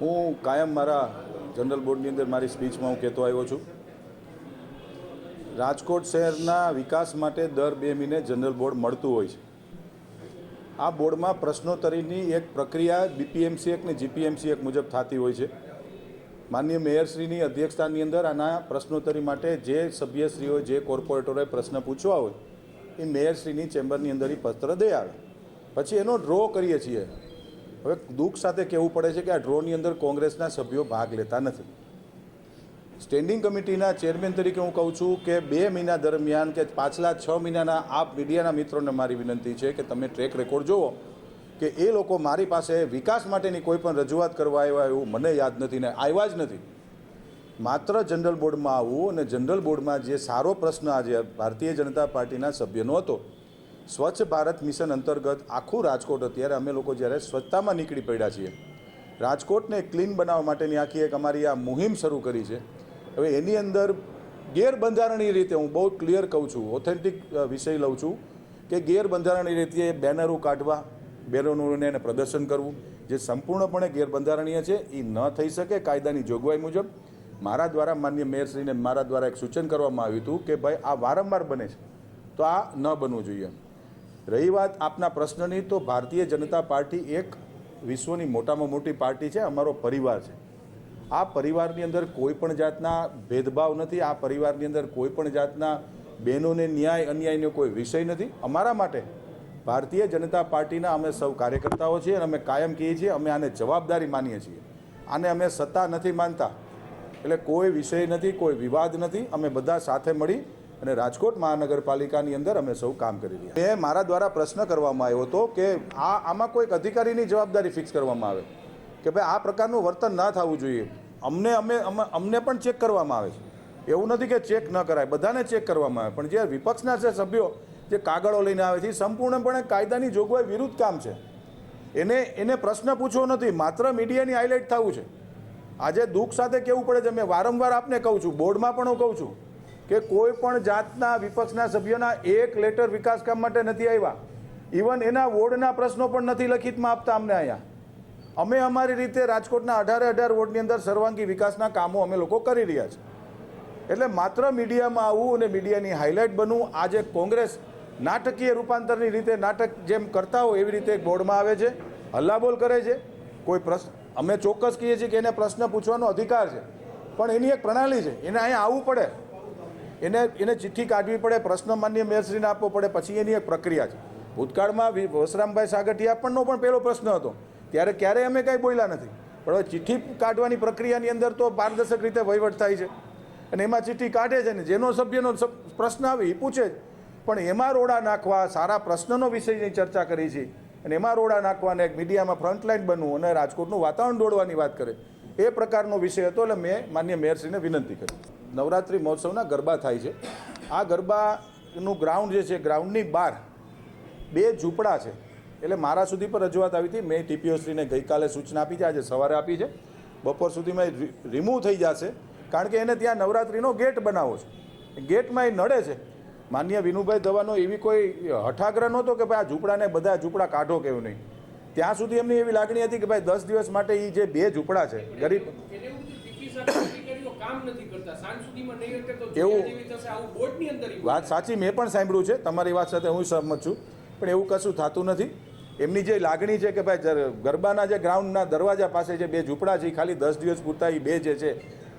હું કાયમ મારા જનરલ બોર્ડની અંદર મારી સ્પીચમાં હું કહેતો આવ્યો છું. રાજકોટ શહેરના વિકાસ માટે દર બે મહિને જનરલ બોર્ડ મળતું હોય છે. આ બોર્ડમાં પ્રશ્નોત્તરીની એક પ્રક્રિયા બીપીએમસી એક ને જીપીએમસી એક મુજબ થતી હોય છે. માનનીય મેયરશ્રીની અધ્યક્ષતાની અંદર આના પ્રશ્નોત્તરી માટે જે સભ્યશ્રીઓ, જે કોર્પોરેટરોએ પ્રશ્ન પૂછવા હોય, એ મેયરશ્રીની ચેમ્બરની અંદર એ પત્ર દઈ આવે. પછી એનો ડ્રો કરીએ છીએ. હવે દુઃખ સાથે કહેવું પડે છે કે આ ડ્રોની અંદર કોંગ્રેસના સભ્યો ભાગ લેતા નથી. સ્ટેન્ડિંગ કમિટીના ચેરમેન તરીકે હું કહું છું કે બે મહિના દરમિયાન કે પાછલા છ મહિનાના આપ મીડિયાના મિત્રોને મારી વિનંતી છે કે તમે ટ્રેક રેકોર્ડ જુઓ કે એ લોકો મારી પાસે વિકાસ માટેની કોઈ પણ રજૂઆત કરવા આવ્યા એવું મને યાદ નથી ને આવ્યા જ નથી. માત્ર જનરલ બોર્ડમાં આવવું અને જનરલ બોર્ડમાં જે સારો પ્રશ્ન આજે ભારતીય જનતા પાર્ટીના સભ્યનો હતો સ્વચ્છ ભારત મિશન અંતર્ગત આખું રાજકોટ અત્યારે અમે લોકો જ્યારે સ્વચ્છતામાં નીકળી પડ્યા છીએ, રાજકોટને ક્લીન બનાવવા માટેની આખી એક અમારી આ મુહિમ શરૂ કરી છે. હવે એની અંદર ગેરબંધારણીય રીતે હું બહુ ક્લિયર કહું છું ઓથેન્ટિક વિષય લઉં છું કે ગેરબંધારણીય રીતે બેનરો કાઢવા, બેનરોને એને પ્રદર્શન કરવું, જે સંપૂર્ણપણે ગેરબંધારણીય છે, એ ન થઈ શકે કાયદાની જોગવાઈ મુજબ. મારા દ્વારા માન્ય મેયરશ્રીને મારા દ્વારા એક સૂચન કરવામાં આવ્યું હતું કે ભાઈ આ વારંવાર બને છે. તો આ ન બનવું જોઈએ. રહી વાત આપના પ્રશ્નની, તો ભારતીય જનતા પાર્ટી એક વિશ્વની મોટામાં મોટી પાર્ટી છે, અમારો પરિવાર છે. આ પરિવારની અંદર કોઈ પણ જાતના ભેદભાવ નથી, આ પરિવારની અંદર કોઈ પણ જાતના બહેનોને ન્યાય, અન્યાયનો કોઈ વિષય નથી. અમારા માટે ભારતીય જનતા પાર્ટીના અમે સૌ કાર્યકર્તાઓ છીએ અને અમે કાયમ કહીએ છીએ, અમે આને જવાબદારી માનીએ છીએ. આને અમે સત્તા નથી માનતા. એટલે કોઈ વિષય નથી, કોઈ વિવાદ નથી, અમે બધા સાથે મળી અને રાજકોટ મહાનગરપાલિકાની અંદર અમે સૌ કામ કરી રહ્યા એ મારા દ્વારા પ્રશ્ન કરવામાં આવ્યો હતો કે આ આમાં કોઈક અધિકારીની જવાબદારી ફિક્સ કરવામાં આવે? કે ભાઈ આ પ્રકારનું વર્તન ના થવું જોઈએ. અમને અમે અમે- અમને પણ ચેક કરવામાં આવે છે. એવું નથી કે ચેક ન કરાય, બધાને ચેક કરવામાં આવે. પણ જે વિપક્ષના જે સભ્યો જે કાગળો લઈને આવે છે સંપૂર્ણપણે કાયદાની જોગવાઈ વિરુદ્ધ કામ છે. એને એને પ્રશ્ન પૂછવો નથી, માત્ર મીડિયાની હાઇલાઇટ થવું છે. આજે દુઃખ સાથે કેવું પડે છે? મેં વારંવાર આપને કહું છું, બોર્ડમાં પણ હું કહું છું કે કોઈ પણ જાતના વિપક્ષના સભ્યોના એક લેટર વિકાસ કામ માટે નથી આવ્યા. ઇવન એના વોર્ડના પ્રશ્નો પણ નથી લખિતમાં આપતા અમને અહીંયા. અમે અમારી રીતે રાજકોટના અઢારે અઢાર વોર્ડની અંદર સર્વાંગી વિકાસના કામો અમે લોકો કરી રહ્યા છીએ એટલે માત્ર મીડિયામાં આવવું અને મીડિયાની હાઇલાઇટ બનવું આજે કોંગ્રેસ નાટકીય રૂપાંતરની રીતે નાટક જેમ કરતા હોય એવી રીતે બોર્ડમાં આવે છે, હલ્લાબોલ કરે છે. કોઈ પ્રશ્ન, અમે ચોક્કસ કહીએ છીએ કે એને પ્રશ્ન પૂછવાનો અધિકાર છે. પણ એની એક પ્રણાલી છે, એને અહીંયા આવવું પડે. એને એને ચિઠ્ઠી કાઢવી પડે, પ્રશ્ન માન્ય મેયરશ્રીને આપવો પડે, પછી એની એક પ્રક્રિયા છે. ભૂતકાળમાં વસરામભાઈ સાગઠિયા પણનો પણ પહેલો પ્રશ્ન હતો. ત્યારે ક્યારેય અમે કાંઈ બોલ્યા નથી. પણ હવે ચિઠ્ઠી કાઢવાની પ્રક્રિયાની અંદર તો પારદર્શક રીતે વહીવટ થાય છે. અને એમાં ચિઠ્ઠી કાઢે છે ને, જેનો સભ્યનો પ્રશ્ન આવે એ પૂછે જ. પણ એમાં રોડા નાખવા, સારા પ્રશ્નનો વિષયની ચર્ચા કરી છે. અને એમાં રોડા નાખવાને એક મીડિયામાં ફ્રન્ટલાઇન બનવું અને રાજકોટનું વાતાવરણ દોડવાની વાત કરે. એ પ્રકારનો વિષય હતો એટલે મેં માન્ય મેયરશ્રીને વિનંતી કરી. નવરાત્રિ મહોત્સવના ગરબા થાય છે. આ ગરબાનું ગ્રાઉન્ડ જે છે, ગ્રાઉન્ડની બહાર બે ઝૂંપડા છે. એટલે મારા સુધી પર રજૂઆત આવી હતી. મેં ટીપીઓશ્રીને ગઈકાલે સૂચના આપી છે. આજે સવારે આપી છે. બપોર સુધીમાં રિમૂવ થઈ જશે. કારણ કે એને ત્યાં નવરાત્રિનો ગેટ બનાવવો છે. ગેટમાં એ નડે છે. માન્ય વિનુભાઈ દવાનો એવી કોઈ હઠાગ્રહ નહોતો કે ભાઈ આ ઝૂંપડાને બધા ઝૂંપડા કાઢો કેવું નહીં. ત્યાં સુધી એમની એવી લાગણી હતી કે ભાઈ દસ દિવસ માટે એ જે બે ઝૂંપડા છે, ગરીબ અધિકારીઓ કામ નથી કરતા. સાંજ સુધીમાં નહીં અટકે તો એવું- થશે. આવું બોર્ડની અંદર વાત સાચી મેં પણ સાંભળ્યું છે. તમારી વાત સાથે હું સહમત છું. પણ એવું કશું થતું નથી. એમની જે લાગણી છે કે ભાઈ ગરબાના જે ગ્રાઉન્ડના દરવાજા પાસે જે બે ઝૂંપડા છે એ ખાલી દસ દિવસ પૂરતા એ બે જે છે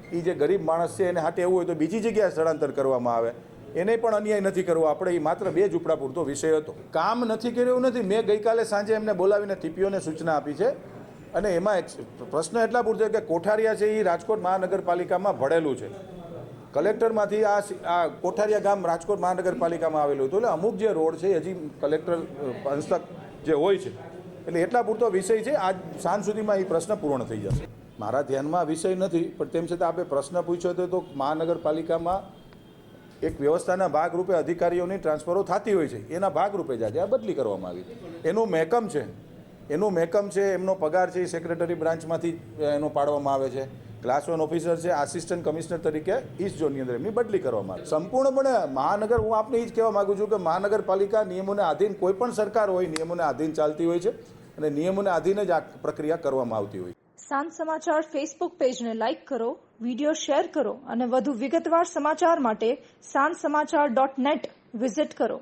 એ જે ગરીબ માણસ છે એને હાટે એવું હોય તો બીજી જગ્યાએ સ્થળાંતર કરવામાં આવે. એને પણ અન્યાય નથી કરવો. આપણે એ માત્ર બે ઝૂંપડા પૂરતો વિષય હતો. કામ નથી કર્યું નથી. મેં ગઈકાલે સાંજે એમને બોલાવીને ટીપીઓને સૂચના આપી છે. અને એમાં પ્રશ્ન એટલા પૂરતો કે કોઠારિયા છે એ રાજકોટ મહાનગરપાલિકામાં ભળેલું છે. કલેક્ટરમાંથી આ આ કોઠારિયા ગામ રાજકોટ મહાનગરપાલિકામાં આવેલું હતું. એટલે અમુક જે રોડ છે હજી કલેક્ટર હંસક જે હોય છે. એટલે એટલા પૂરતો વિષય છે, આજ સાંજ સુધીમાં એ પ્રશ્ન પૂર્ણ થઈ જશે. મારા ધ્યાનમાં વિષય નથી, પણ તેમ છતાં આપણે પ્રશ્ન પૂછ્યો તો મહાનગરપાલિકામાં એક વ્યવસ્થાના ભાગરૂપે અધિકારીઓની ટ્રાન્સફરો થતી હોય છે. એના ભાગરૂપે જ આ બદલી કરવામાં આવી એનું મહેકમ છે. એનું મેકમ છે, એમનો પગાર છે એ સેક્રેટરી બ્રાન્ચમાંથી એનો પાડવામાં આવે છે. ક્લાસ વન ઓફિસર છે આસિસ્ટન્ટ કમિશનર તરીકે ઈસ્ટ ઝોનની અંદર એમની બદલી કરવામાં આવે. સંપૂર્ણપણે મહાનગર, હું આપને એ જ કહેવા માગું છું કે મહાનગરપાલિકા નિયમોને આધીન, કોઈ પણ સરકાર હોય, નિયમોને આધીન ચાલતી હોય છે અને નિયમોને આધીન જ આ પ્રક્રિયા કરવામાં આવતી હોય સાંજ સમાચાર ફેસબુક પેજને લાઇક કરો વિડિયો શેર કરો અને વધુ વિગતવાર સમાચાર માટે સાંજ સમાચાર ડોટ નેટ વિઝિટ કરો.